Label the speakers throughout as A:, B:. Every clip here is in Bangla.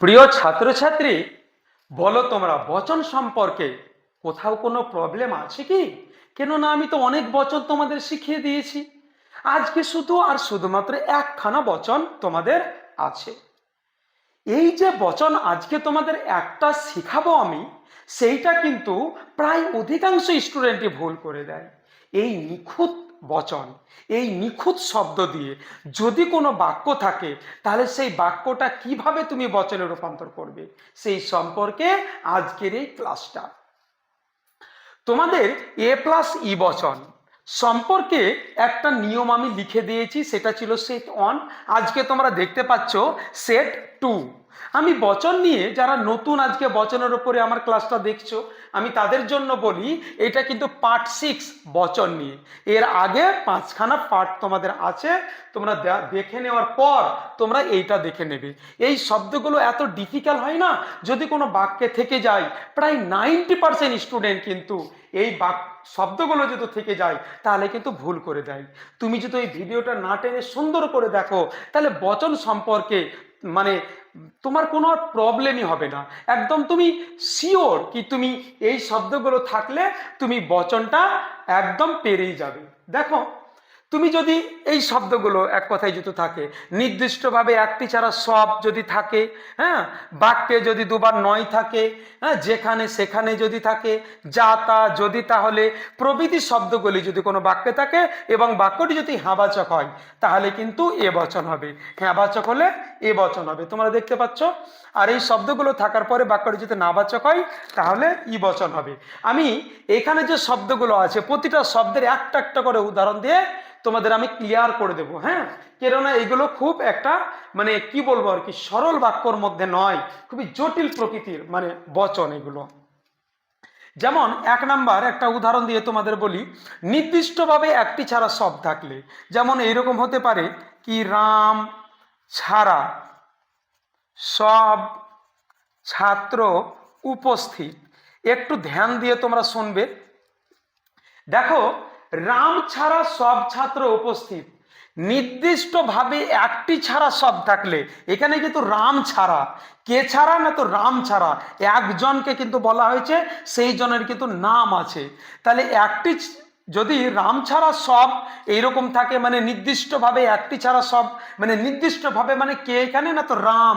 A: প্রিয় ছাত্রছাত্রী, বলো তোমরা, বচন সম্পর্কে কোথাও কোনো প্রবলেম আছে কি? কেননা আমি তো অনেক বচন তোমাদের শিখিয়ে দিয়েছি। আজকে শুধু আর শুধুমাত্র একখানা বচন তোমাদের আছে। এই যে বচন আজকে তোমাদের একটা শিখাবো আমি, সেইটা কিন্তু প্রায় অধিকাংশ স্টুডেন্টই ভুল করে দেয়। এই নিখুঁত বচন। এই নিখুঁত শব্দ দিয়ে যদি কোনো বাক্য থাকে, তাহলে সেই বাক্যটা কীভাবে তুমি বচনে রূপান্তর করবে? সেই সম্পর্কে আজকের এই ক্লাসটা। তোমাদের এ প্লাস ই বচন সম্পর্কে একটা নিয়ম আমি লিখে দিয়েছি, সেটা ছিল সেট ওয়ান আজকে তোমরা দেখতে পাচ্ছ সেট টু আমি বচন নিয়ে যারা নতুন আজকে বচনের ওপরে আমার ক্লাসটা দেখছ, আমি তাদের জন্য বলি, এটা কিন্তু পার্ট সিক্স বচন নিয়ে। এর আগে পাঁচখানা পার্ট তোমাদের আছে, তোমরা দেখে নেওয়ার পর তোমরা এইটা দেখে নেবে। এই শব্দগুলো এত ডিফিকাল্ট হয় না, যদি কোনো বাক্যে থেকে যায়, প্রায় নাইনটি পার্সেন্ট স্টুডেন্ট কিন্তু এই বাক শব্দগুলো যদি থেকে যায়, তাহলে কিন্তু ভুল করে দেয়। তুমি যদি এই ভিডিওটা না টেনে সুন্দর করে দেখো, তাহলে বচন সম্পর্কে মানে তোমার কোনো প্রবলেমই হবে না। একদম তুমি শিওর কি তুমি এই শব্দগুলো থাকলে তুমি বচনটা একদম পেরেই যাবে। দেখো তুমি যদি এই শব্দগুলো এক কথায় যদি থাকে, নির্দিষ্টভাবে একটি ছাড়া সব যদি থাকে হ্যাঁ? বাক্যে যদি দুবার নয় থাকে হ্যাঁ? যেখানে সেখানে যদি থাকে, যা তা যদি তাহলে প্রভৃতি শব্দগুলি যদি কোনো বাক্যে থাকে এবং বাক্যটি যদি হ্যাঁবাচক হয়, তাহলে কিন্তু এ বচন হবে। হ্যাঁবাচক হলে এ বচন হবে। তোমরা দেখতে পাচ্ছ? আর এই শব্দগুলো থাকার পরে বাক্যটি যদি নাবাচক হয়, তাহলে ই বচন হবে। আমি এখানে যে শব্দগুলো আছে, প্রতিটা শব্দের একটা একটা করে উদাহরণ দিয়ে তোমাদের আমি ক্লিয়ার করে দেবো হ্যাঁ? কেননা এগুলো খুব একটা মানে কি বলব আর কি, সরল বাক্যর মধ্যে নয়, খুবই জটিল প্রকৃতির মানে বচন এগুলো। যেমন এক নাম্বার একটা উদাহরণ দিয়ে তোমাদের বলি, নির্দিষ্টভাবে একটি ছাড়া সব থাকলে, যেমন এইরকম হতে পারে কি রাম ছাড়া সব ছাত্র উপস্থিত। একটু ধ্যান দিয়ে তোমরা শুনবে। দেখো রাম ছাড়া সব ছাত্র উপস্থিত। নির্দিষ্টভাবে একটি ছাড়া সব থাকলে, এখানে কিন্তু রাম ছাড়া। কে ছাড়া না তো রাম ছাড়া? একজনকে কিন্তু বলা হয়েছে সেই জনের কিন্তু নাম আছে। তাহলে একটি যদি রাম ছাড়া সব এইরকম থাকে মানে নির্দিষ্টভাবে একটি ছাড়া সব মানে নির্দিষ্টভাবে মানে কে এখানে না তো রাম?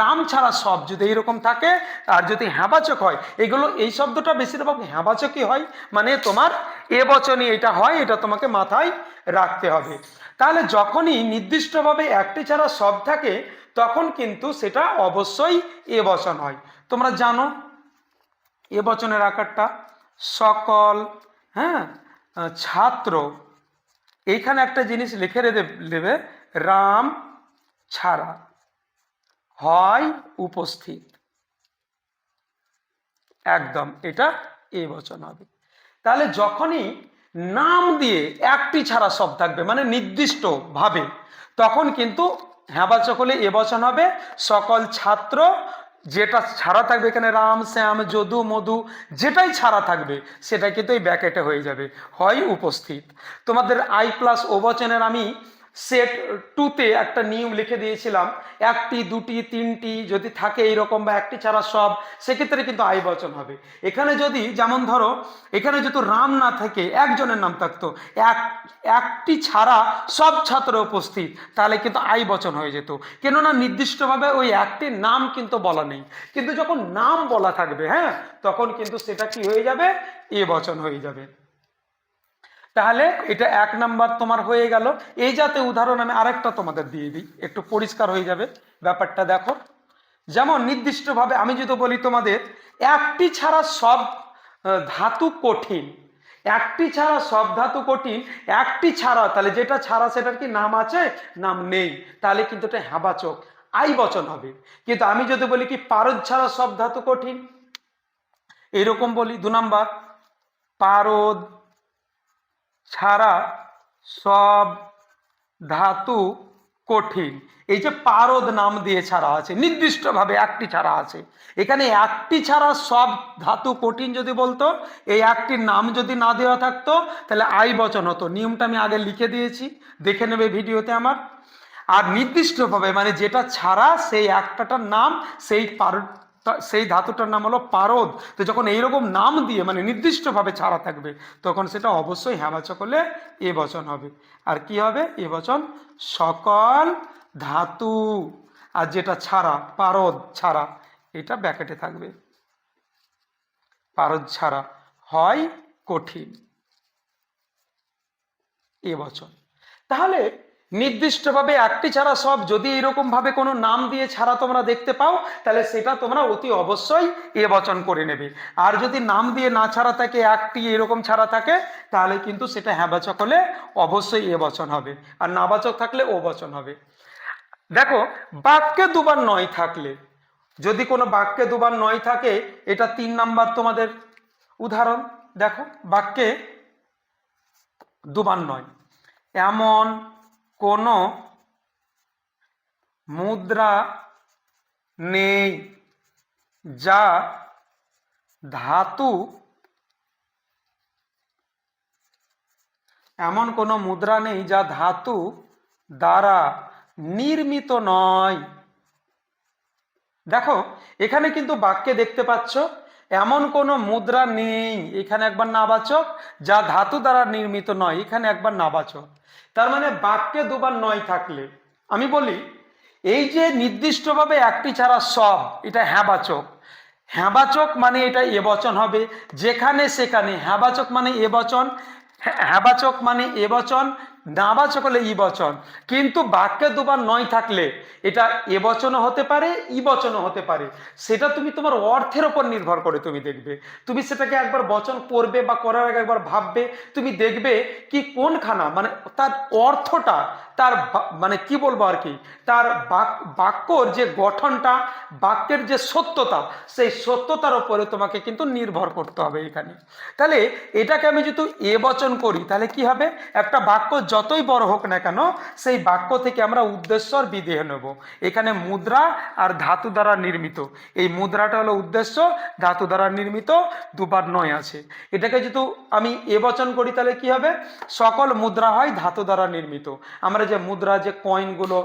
A: রাম ছাড়া সব যদি এইরকম থাকে, আর যদি হ্যাবাচক হয়, এগুলো, এই শব্দটা বেশিরভাগ হ্যাবাচকই হয় মানে তোমার এ বচনই এটা হয়, এটা তোমাকে মাথায় রাখতে হবে। তাহলে যখনই নির্দিষ্টভাবে একটি ছাড়া সব থাকে, তখন কিন্তু সেটা অবশ্যই এ বচন হয়। তোমরা জানো এ বচনের আকারটা সকল হ্যাঁ? ছাত্র, এইখানে একটা জিনিস লিখে দেবে, রাম ছাড়া হয় উপস্থিত। একদম, এটা এ বচন হবে। তাহলে যখনই নাম দিয়ে একটি ছাড়া সব থাকবে মানে নির্দিষ্ট ভাবে, তখন কিন্তু হ্যাঁ বাচক হলে এ বচন হবে, সকল ছাত্র যেটা ছাড়া থাকবে এখানে রাম, শ্যাম, যদু, মধু, যেটাই ছাড়া থাকবে সেটা কিন্তু এই ব্যাকেটে হয়ে যাবে। হয় উপস্থিত। তোমাদের আই প্লাস ও বচনের আমি সেট টুতে একটা নিয়ম লিখে দিয়েছিলাম। একটি, দুটি, তিনটি যদি থাকে এইরকম বা একটি ছাড়া সব, সেক্ষেত্রে কিন্তু আই বচন হবে। এখানে যদি, যেমন ধরো, এখানে যেহেতু রাম না থাকে, একজনের নাম থাকতো। এক, একটি ছাড়া সব ছাত্র উপস্থিত, তাহলে কিন্তু আই বচন হয়ে যেত। কেননা নির্দিষ্টভাবে ওই একটির নাম কিন্তু বলা নেই। কিন্তু যখন নাম বলা থাকবে হ্যাঁ তখন কিন্তু সেটা কি হয়ে যাবে? এ বচন হয়ে যাবে। তাহলে এটা এক নাম্বার তোমার হয়ে গেল। এই যাতে উদাহরণ আমি আরেকটা তোমাদের দিয়ে দিই, একটু পরিষ্কার হয়ে যাবে ব্যাপারটা দেখো। যেমন নির্দিষ্টভাবে আমি যদি বলি তোমাদের, একটি ছাড়া সব ধাতু কঠিন। একটি ছাড়া সব ধাতু কঠিন, একটি ছাড়া, তাহলে যেটা ছাড়া সেটার কি নাম আছে? নাম নেই। তাহলে কিন্তু এটা হ্যাবাচক। আই বচন হবে। কিন্তু আমি যদি বলি কি পারদ ছাড়া সব ধাতু কঠিন? এরকম বলি। দু নাম্বার, পারদ ছাড়া সব ধাতু কঠিন। এই যে পারদ নাম দিয়ে ছাড়া আছে, নির্দিষ্টভাবে একটি ছাড়া আছে। এখানে একটি ছাড়া সব ধাতু কঠিন যদি বলতো, এই একটির নাম যদি না দেওয়া থাকতো, তাহলে আই বচন হতো। নিয়মটা আমি আগে লিখে দিয়েছি, দেখে নেবে ভিডিওতে আমার। আর নির্দিষ্টভাবে মানে যেটা ছাড়া, সেই একটাটার নাম, সেই পার সেই ধাতুটার নাম হলো পারদ। তো যখন এইরকম নাম দিয়ে মানে নির্দিষ্টভাবে ছাড়া থাকবে, তখন সেটা অবশ্যই হ্যাবাচক হলে এ বচন হবে। আর কি হবে? এ বচন সকল ধাতু। আর যেটা ছাড়া, পারদ ছাড়া, এটা ব্যাকেটে থাকবে। পারদ ছাড়া হয় কঠিন। এ বচন। তাহলে নির্দিষ্টভাবে একটি ছাড়া সব যদি এরকম ভাবে কোনো নাম দিয়ে ছাড়া তোমরা দেখতে পাও, তাহলে সেটা তোমরা অতি অবশ্যই এ বচন করে নেবে। আর যদি নাম দিয়ে না ছাড়া থাকে, একটি এরকম ছাড়া থাকে, তাহলে কিন্তু সেটা হ্যাবাচক হলে অবশ্যই এ বচন হবে। আর নাবাচক থাকলে ও বচন হবে। দেখো, বাক্যে দুবার নয় থাকলে, যদি কোনো বাক্যে দুবার নয় থাকে, এটা তিন নাম্বার তোমাদের উদাহরণ। দেখো, বাক্যে দুবার নয়। এমন কোনো মুদ্রা নেই যা ধাতু এমন কোনো মুদ্রা নেই যা ধাতু দ্বারা নির্মিত নয়। দেখো, এখানে কিন্তু বাক্যে দেখতে পাচ্ছ, এমন কোনো মুদ্রা নেই। এখানে একবার নাবাচক, যা ধাতু দ্বারা নির্মিত নয়। এখানে একবার নাবাচক। তার মানে বাক্যে দুবার নয় থাকলে। আমি বলি, এই যে নির্দিষ্টভাবে একটি ছাড়া সব, এটা হ্যাঁবাচক। হ্যাঁবাচক মানে এটা এবচন বচন হবে। যেখানে সেখানে, হ্যাঁবাচক মানে এ বচন হ্যাঁ- হ্যাঁবাচক মানে এবচন বচন নাবাচক হলে ই বচন। কিন্তু বাক্যে দুবার নয় থাকলে এটা এ বচনও হতে পারে, ই বচনও হতে পারে। সেটা তুমি তোমার অর্থের ওপর নির্ভর করে তুমি দেখবে। তুমি সেটাকে একবার বচন করবে বা করার আগে একবার ভাববে, তুমি দেখবে কি কোনখানা মানে তার অর্থটা, তার মানে কি বলব আর কি, তার বাক- বাক্যর যে গঠনটা, বাক্যের যে সত্যতা, সেই সত্যতার ওপরে তোমাকে কিন্তু নির্ভর করতে হবে এখানে। তাহলে এটাকে আমি যদি এ বচন করি, তাহলে কি হবে? একটা বাক্য যতই বড় হোক না কেন, সেই বাক্য থেকে আমরা উদ্দেশ্য আর বিদেহ নেব। এখানে মুদ্রা আর ধাতু দ্বারা নির্মিত। এই মুদ্রাটা হলো উদ্দেশ্য, ধাতু দ্বারা নির্মিত, দুবার নয় আছে। এটাকে যদি আমি এ বচন করি, তাহলে কি হবে? সকল মুদ্রা হয় ধাতু দ্বারা নির্মিত। আমরা যে মুদ্রা, যে কয়েনগুলো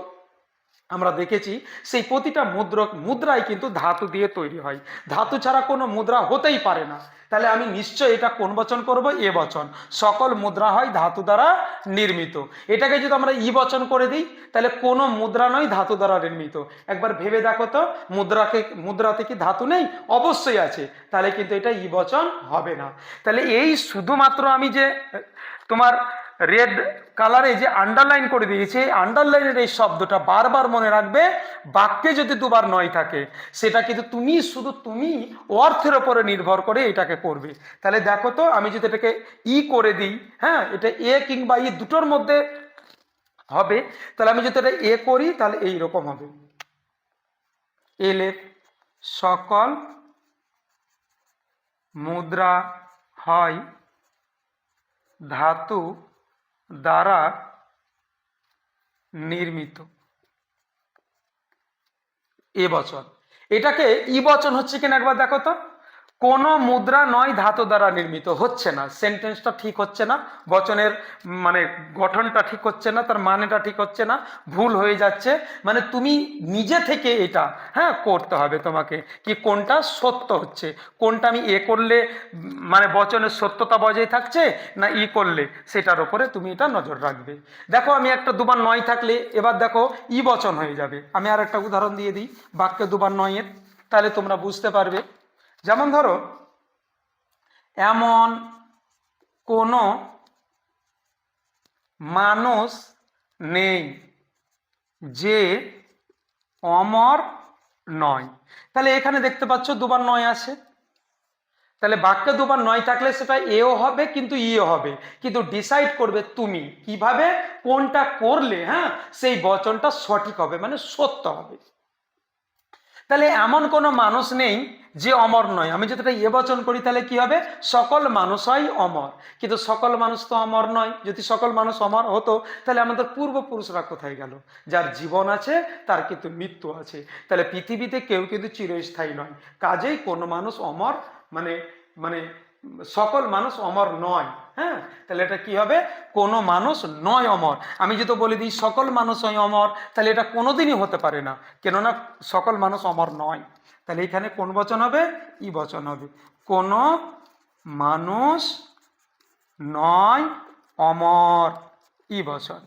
A: আমরা দেখেছি সেই প্রতিটা মুদ্র মুদ্রাই কিন্তু ধাতু দিয়ে তৈরি হয়। ধাতু ছাড়া কোনো মুদ্রা হতেই পারে না। তাহলে আমি নিশ্চয় এটা কোন বচন করব? এ বচন। সকল মুদ্রা হয় ধাতু দ্বারা নির্মিত। এটাকে যদি আমরা ই বচন করে দিই, তাহলে কোনো মুদ্রা নয় ধাতু দ্বারা নির্মিত। একবার ভেবে দেখো তো, মুদ্রাকে, মুদ্রাতে কি ধাতু নেই? অবশ্যই আছে। তাহলে কিন্তু এটা ই বচন হবে না। তাহলে এই শুধুমাত্র আমি যে তোমার রেড কালারে যে আন্ডারলাইন করে দিয়েছে, এই আন্ডারলাইনের এই শব্দটা বারবার মনে রাখবে, বাক্যে যদি দুবার নয় থাকে, সেটা কিন্তু তুমি শুধু তুমি অর্থের ওপরে নির্ভর করে এটাকে করবে। তাহলে দেখো তো, আমি যদি এটাকে ই করে দিই হ্যাঁ এটা এ কিংবা ই দুটোর মধ্যে হবে, তাহলে আমি যদি এটা এ করি, তাহলে এই রকম হবে। এলে সকল মুদ্রা হয় ধাতু দ্বারা নির্মিত। এ বচন। এটাকে ই বচন হচ্ছে কিনা একবার দেখো তো। কোন মুদ্রা নয় ধাতু দ্বারা নির্মিত, হচ্ছে না। সেন্টেন্সটা ঠিক হচ্ছে না, বচনের মানে গঠনটা ঠিক হচ্ছে না, তার মানেটা ঠিক হচ্ছে না, ভুল হয়ে যাচ্ছে। মানে তুমি নিজে থেকে এটা হ্যাঁ করতে হবে তোমাকে কি কোনটা সত্য হচ্ছে। কোনটা আমি এ করলে মানে বচনের সত্যতা বজায় থাকছে, না ই করলে, সেটার উপরে তুমি এটা নজর রাখবে। দেখো, আমি একটা দুবার নয় থাকলে, এবার দেখো, ই বচন হয়ে যাবে। আমি আর একটা উদাহরণ দিয়ে দিই, বাক্যে দুবার নয়ের। তাহলে তোমরা বুঝতে পারবে যেমন ধরো, এমন কোনো মানুষ নেই যে অমর নয়। তাহলে এখানে দেখতে পাচ্ছ দুবার নয় আছে। তাহলে বাক্যে দুবার নয় থাকলে সেটা এও হবে কিন্তু ইও হবে। কিন্তু ডিসাইড করবে তুমি কীভাবে, কোনটা করলে হ্যাঁ সেই বচনটা সঠিক হবে মানে সত্য হবে। তাহলে এমন কোনো মানুষ নেই যে অমর নয়। আমি যদি এটা এ বচন করি, তাহলে কি হবে? সকল মানুষই অমর। কিন্তু সকল মানুষ তো অমর নয়। যদি সকল মানুষ অমর হতো, তাহলে আমাদের পূর্বপুরুষরা কোথায় গেল? যার জীবন আছে, তার কিন্তু মৃত্যু আছে। তাহলে পৃথিবীতে কেউ কিন্তু চিরস্থায়ী নয়। কাজেই কোনো মানুষ অমর মানে মানে সকল মানুষ অমর নয় হ্যাঁ? তাহলে এটা কি হবে? কোনো মানুষ নয় অমর। আমি যদি বলে দিই সকল মানুষ অমর, তাহলে এটা কোনোদিনই হতে পারে না। কেননা সকল মানুষ অমর নয়। তাহলে এখানে কোন বচন হবে? ই বচন হবে। কোনো মানুষ নয় অমর, ই বচন।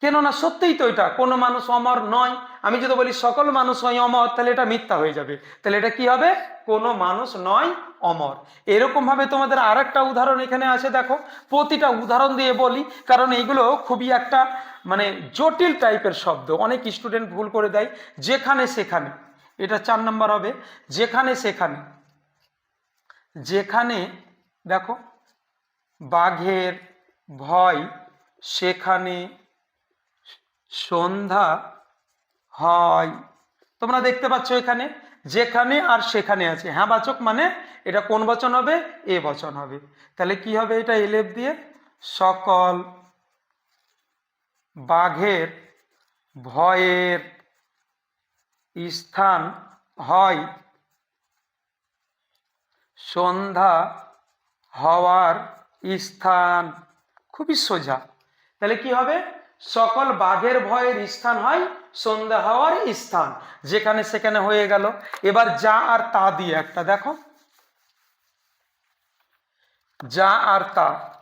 A: কেননা সত্যিই তো এটা, কোনো মানুষ অমর নয়। আমি যদি বলি সকল মানুষ হয় অমর, তাহলে এটা মিথ্যা হয়ে যাবে। তাহলে এটা কি হবে? কোনো মানুষ নয়, অমর। এরকম ভাবে তোমাদের আর একটা উদাহরণ এখানে আছে, দেখো। প্রতিটা উদাহরণ দিয়ে বলি, কারণ এইগুলো খুবই একটা মানে জটিল টাইপের শব্দ। অনেক স্টুডেন্ট ভুল করে দেয়। যেখানে সেখানে। এটা চার নাম্বার হবে। যেখানে সেখানে। যেখানে, দেখো, বাঘের ভয়, সেখানে সন্ধ্যা হয়। তোমরা দেখতে পাচ্ছ এখানে, যেখানে আর সেখানে আছে। হ্যাঁ বাচক মানে এটা কোন বচন হবে? এ বচন হবে। তাহলে কি হবে এটা এলেপ দিয়ে? সকল বাঘের ভয়ের স্থান হয়। সন্ধ্যা হওয়ার স্থান। খুবই সোজা। তাহলে কি হবে? সকল বাঘের ভয়ের স্থান হয়, সন্ধ্যা হওয়ার স্থান। যেখানে সেখানে হয়ে গেল। এবার যা আর তা দিয়ে একটা, দেখো। যা আর তা।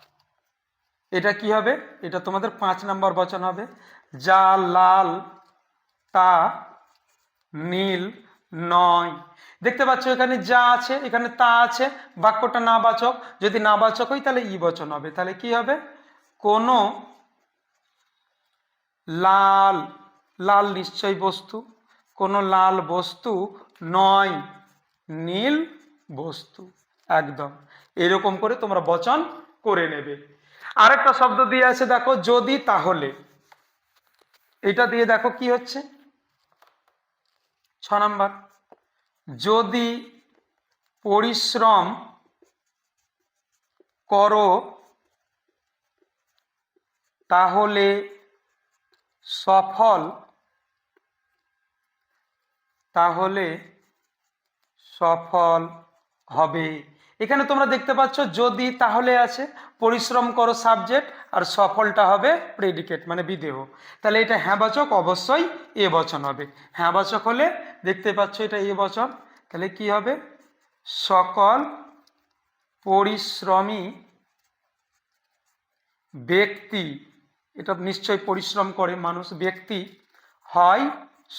A: এটা কি হবে? এটা তোমাদের পাঁচ নম্বর বচন হবে। যা, লাল, তা, নীল, নয়। দেখতে পাচ্ছ, এখানে যা আছে, এখানে তা আছে। বাক্যটা না বাচক। যদি না বাচক হয়, তাহলে ই বচন হবে। তাহলে কি হবে? কোনো লাল লাল নিশ্চয় বস্তু। কোনো লাল বস্তু নয়, নীল বস্তু। একদম। এরকম করে তোমরা বচন করে নেবে। আরেকটা শব্দ দিয়ে আছে, দেখো, যদি তাহলে। এটা দিয়ে দেখো কি হচ্ছে? ছ নম্বর। যদি পরিশ্রম করো, তাহলে সফল, তাহলে সফল হবে। এখানে তোমরা দেখতে পাচ্ছ, যদি তাহলে আছে, পরিশ্রম করো সাবজেক্ট, আর সফলটা হবে প্রেডিকেট মানে বিদেহ। তাহলে এটা হ্যাঁবাচক অবশ্যই এ বচন হবে। হ্যাঁবাচক হলে দেখতে পাচ্ছ এটা এ বচন। তাহলে কি হবে? সকল পরিশ্রমী ব্যক্তি এটা নিশ্চয় পরিশ্রম করে মানুষ, ব্যক্তি হয়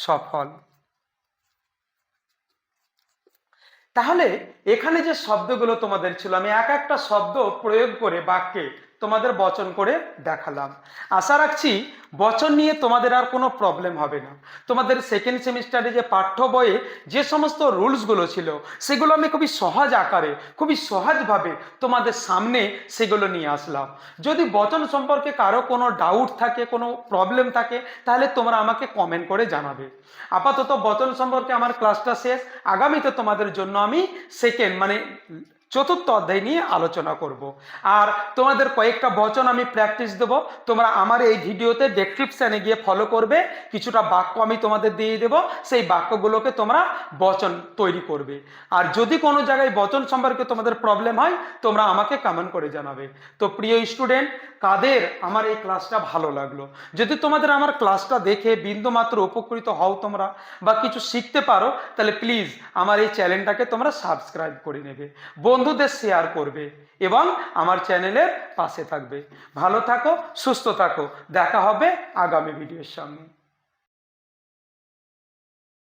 A: সফল। তাহলে এখানে যে শব্দগুলো তোমাদের ছিল, আমি এক একটা শব্দ প্রয়োগ করে বাক্যে তোমাদের বচন করে দেখালাম। আশা রাখছি বচন নিয়ে তোমাদের আর কোনো প্রবলেম হবে না। তোমাদের সেকেন্ড সেমিস্টারে যে পাঠ্য বইয়ে যে সমস্ত রুলসগুলো ছিল, সেগুলো আমি খুবই সহজ আকারে, খুবই সহজভাবে তোমাদের সামনে সেগুলো নিয়ে আসলাম। যদি বচন সম্পর্কে কারও কোনো ডাউট থাকে, কোনো প্রবলেম থাকে, তাহলে তোমরা আমাকে কমেন্ট করে জানাবে। আপাতত বচন সম্পর্কে আমার ক্লাসটা শেষ। আগামীতে তোমাদের জন্য আমি সেকেন্ড মানে চতুর্থ অধ্যায় নিয়ে আলোচনা করব। আর তোমাদের কয়েকটা বচন আমি প্র্যাকটিস দেব। তোমরা আমার এই ভিডিওতে ডেসক্রিপশানে গিয়ে ফলো করবে। কিছুটা বাক্য আমি তোমাদের দিয়ে দেব। সেই বাক্যগুলোকে তোমরা বচন তৈরি করবে। আর যদি কোনো জায়গায় বচন সম্পর্কে তোমাদের প্রবলেম হয়, তোমরা আমাকে কমেন্ট করে জানাবে। তো প্রিয় স্টুডেন্ট কাদের আমার এই ক্লাসটা ভালো লাগল? যদি তোমাদের আমার ক্লাসটা দেখে বিন্দুমাত্র উপকৃত হও তোমরা বা কিছু শিখতে পারো, তাহলে প্লিজ আমার এই চ্যানেলটাকে তোমরা সাবস্ক্রাইব করে নেবে। বন্ধুদের শেয়ার করবে এবং আমার চ্যানেলের পাশে থাকবে। ভালো থাকো, সুস্থ থাকো। দেখা হবে আগামী ভিডিওর সঙ্গে